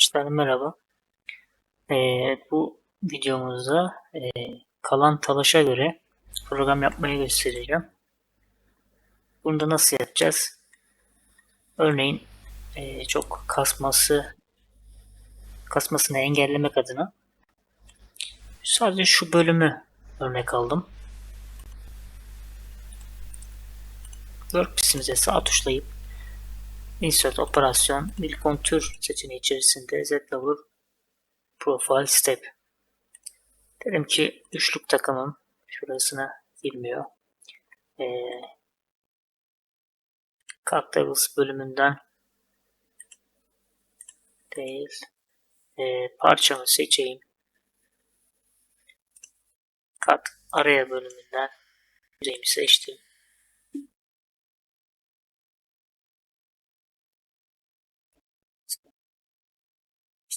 Arkadaşlar merhaba. Ee, bu videomuzda e, kalan talaşa göre program yapmayı göstereceğim. Bunu da nasıl yapacağız? Örneğin e, çok kasması kasmasını engellemek adına sadece şu bölümü örnek aldım. Workpiece'imize sağ tuşlayıp Insert operasyon bir kontür seçeneği içerisinde Z Level Profile Step. Dedim ki üçlük takımım şurasına girmiyor. Ee, Cut Levels bölümünden değil e, parçamı seçeyim. Cut araya bölümünden yüzeyimi seçtim.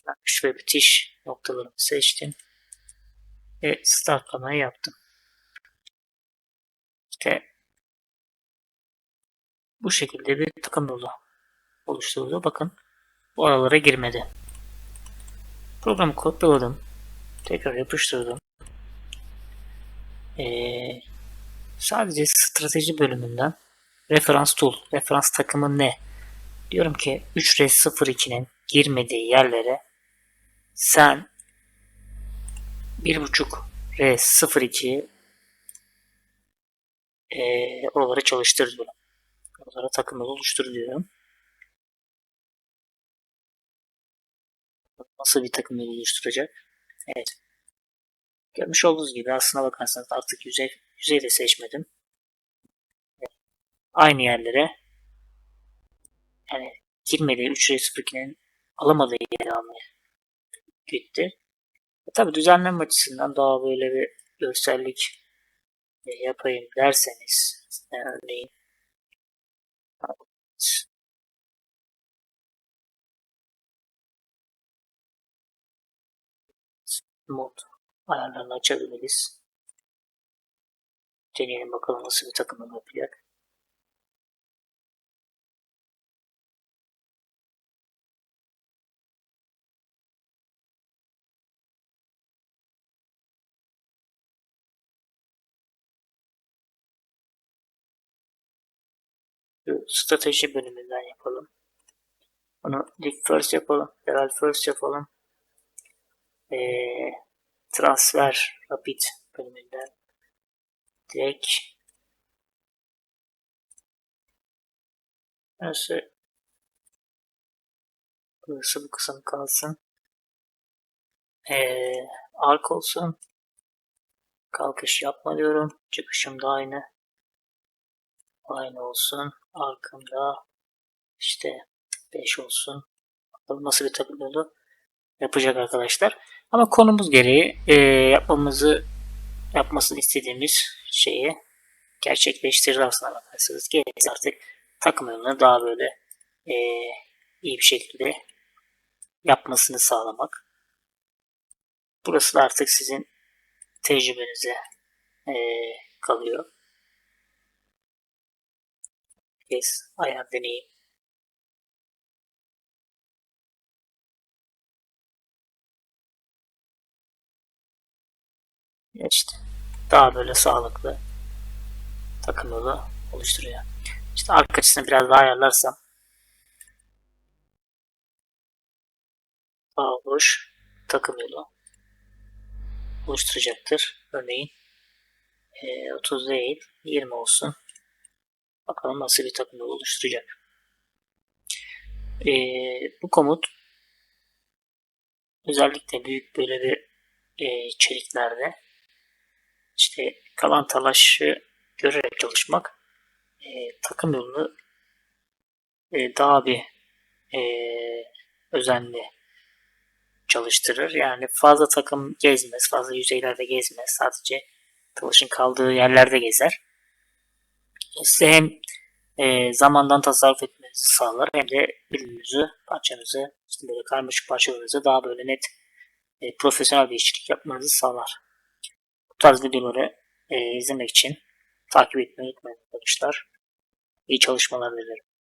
Başlangıç ve bitiş noktalarını seçtim. Ve startlamayı yaptım. İşte bu şekilde bir takım yolu oluşturuldu. Bakın bu aralara girmedi. Programı kopyaladım. Tekrar yapıştırdım. Ee, sadece strateji bölümünden referans tool, referans takımı ne? Diyorum ki 3R02'nin girmediği yerlere sen 1.5 R02 e, oraları çalıştır diyorum. Oralara takımları oluştur diyorum. Nasıl bir takım oluşturacak? Evet. Görmüş olduğunuz gibi aslına bakarsanız artık yüzey, yüzey de seçmedim. Aynı yerlere yani girmediği 3 R02'nin alamadığı yere almaya gitti. E, tabi düzenleme açısından daha böyle bir görsellik e, yapayım derseniz e, örneğin mod ayarlarını açabiliriz. Deneyelim bakalım nasıl bir takım yapacak. strateji bölümünden yapalım. Onu league first yapalım. Level first yapalım. Ee, transfer rapid bölümünden direkt Nasıl Burası bu kısım kalsın. Ee, ark olsun. Kalkış yapma diyorum. Çıkışım da aynı. Aynı olsun. Arkamda işte 5 olsun. Bakalım nasıl bir yolu yapacak arkadaşlar. Ama konumuz gereği e, yapmamızı yapmasını istediğimiz şeyi gerçekleştirdi aslına bakarsanız. Gerisi artık takım daha böyle e, iyi bir şekilde yapmasını sağlamak. Burası da artık sizin tecrübenize e, kalıyor kez ayar deneyim. İşte daha böyle sağlıklı takım yolu oluşturuyor. İşte arka açısını biraz daha ayarlarsam daha hoş takım yolu oluşturacaktır. Örneğin e, 30 değil 20 olsun. Bakalım nasıl bir takım oluşturacak. Ee, bu komut özellikle büyük böyle bir e, içeriklerde işte kalan talaşı görerek çalışmak e, takım yolunu e, daha bir e, özenli çalıştırır. Yani fazla takım gezmez, fazla yüzeylerde gezmez. Sadece talaşın kaldığı yerlerde gezer size hem e, zamandan tasarruf etmenizi sağlar hem de ürününüzü, parçanızı, işte böyle karmaşık parçalarınızı daha böyle net e, profesyonel bir işçilik yapmanızı sağlar. Bu tarz videoları e, izlemek için takip etmeyi unutmayın arkadaşlar. İyi çalışmalar dilerim.